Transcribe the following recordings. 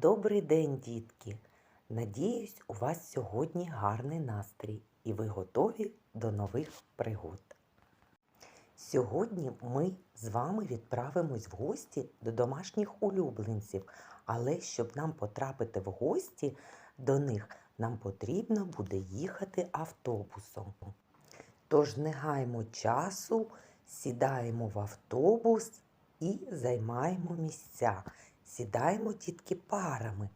Добрий день, дітки! Надіюсь, у вас сьогодні гарний настрій і ви готові до нових пригод. Сьогодні ми з вами відправимось в гості до домашніх улюбленців, але щоб нам потрапити в гості до них, нам потрібно буде їхати автобусом. Тож не гаймо часу, сідаємо в автобус і займаємо місця. Сідаємо тітки парами.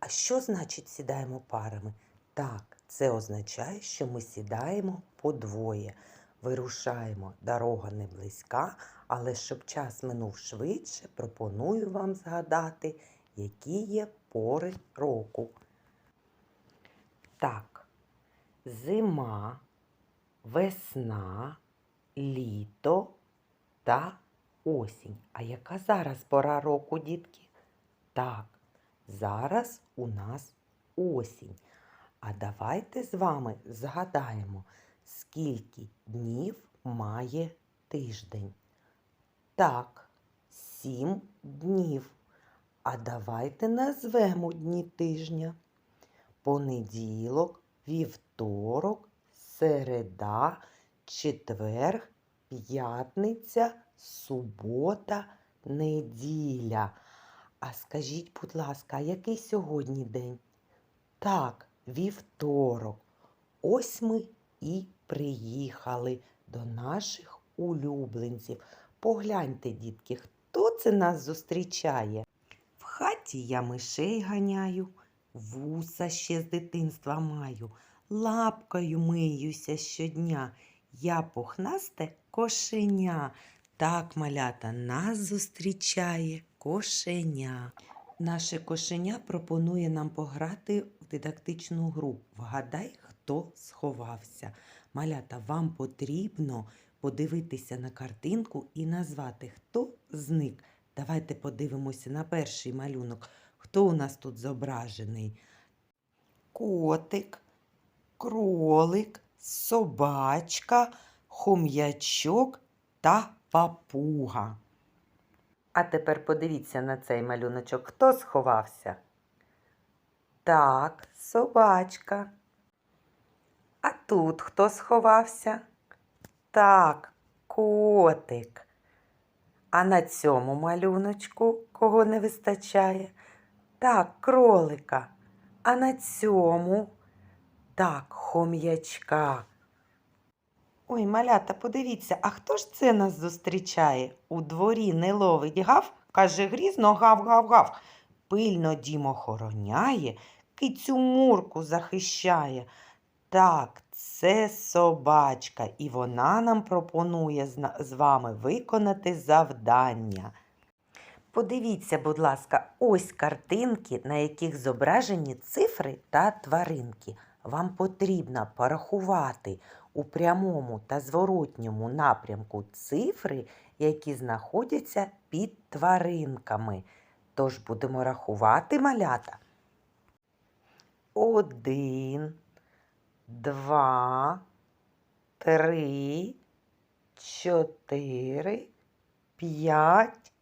А що значить сідаємо парами? Так, це означає, що ми сідаємо подвоє. Вирушаємо, дорога не близька, але щоб час минув швидше, пропоную вам згадати, які є пори року. Так, зима, весна, літо та осінь. А яка зараз пора року, дітки? Так, зараз у нас осінь. А давайте з вами згадаємо, скільки днів має тиждень. Так, сім днів. А давайте назвемо дні тижня. Понеділок, вівторок, середа, четверг, п'ятниця, субота, неділя. А скажіть, будь ласка, який сьогодні день? Так, вівторок. Ось ми і приїхали до наших улюбленців. Погляньте, дітки, хто це нас зустрічає? В хаті я мишей ганяю, вуса ще з дитинства маю, лапкою миюся щодня. Я пухнасте кошеня. Так, малята, нас зустрічає кошеня. Наше кошеня пропонує нам пограти в дидактичну гру. Вгадай, хто сховався. Малята, вам потрібно подивитися на картинку і назвати, хто зник. Давайте подивимося на перший малюнок. Хто у нас тут зображений? Котик, кролик, собачка, хом'ячок та папуга. А тепер подивіться на цей малюночок. Хто сховався? Так, собачка. А тут хто сховався? Так, котик. А на цьому малюночку кого не вистачає? Так, кролика. А на цьому так, хом'ячка. Ой, малята, подивіться, а хто ж це нас зустрічає? У дворі не ловить гав, каже грізно гав-гав-гав. Пильно дім охороняє, кицю мурку захищає. Так, це собачка, і вона нам пропонує з вами виконати завдання. Подивіться, будь ласка, ось картинки, на яких зображені цифри та тваринки. Вам потрібно порахувати у прямому та зворотньому напрямку цифри, які знаходяться під тваринками. Тож будемо рахувати малята. Один, два, три, чотири, п'ять,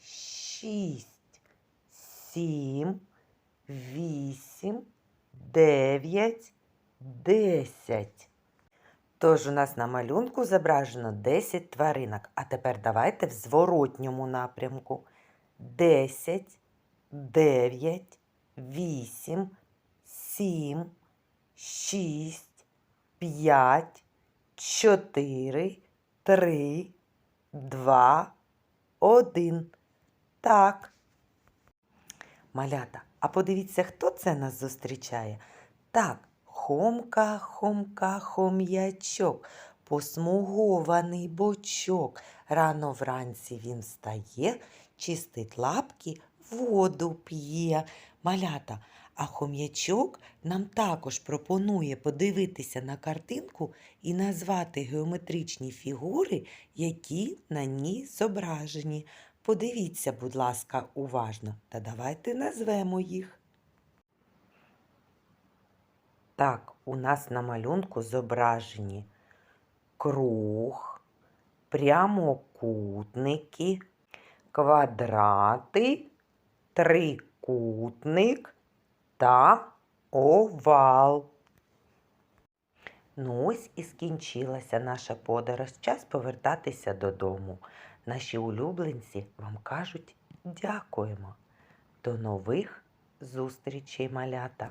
шість, сім, вісім, дев'ять, десять. Тож у нас на малюнку зображено 10 тваринок. А тепер давайте в зворотньому напрямку. 10, 9, 8, 7, 6, 5, 4, 3, 2, 1. Так. Малята, а подивіться, хто це нас зустрічає? Так, Хомка, хомка, хом'ячок, посмугований бочок. Рано вранці він встає, чистить лапки, воду п'є. Малята, а хом'ячок нам також пропонує подивитися на картинку і назвати геометричні фігури, які на ній зображені. Подивіться, будь ласка, уважно, та давайте назвемо їх. Так, у нас на малюнку зображені круг, прямокутники, квадрати, трикутник та овал. Ну ось і скінчилася наша подорож. Час повертатися додому. Наші улюбленці вам кажуть дякуємо. До нових зустрічей, малята!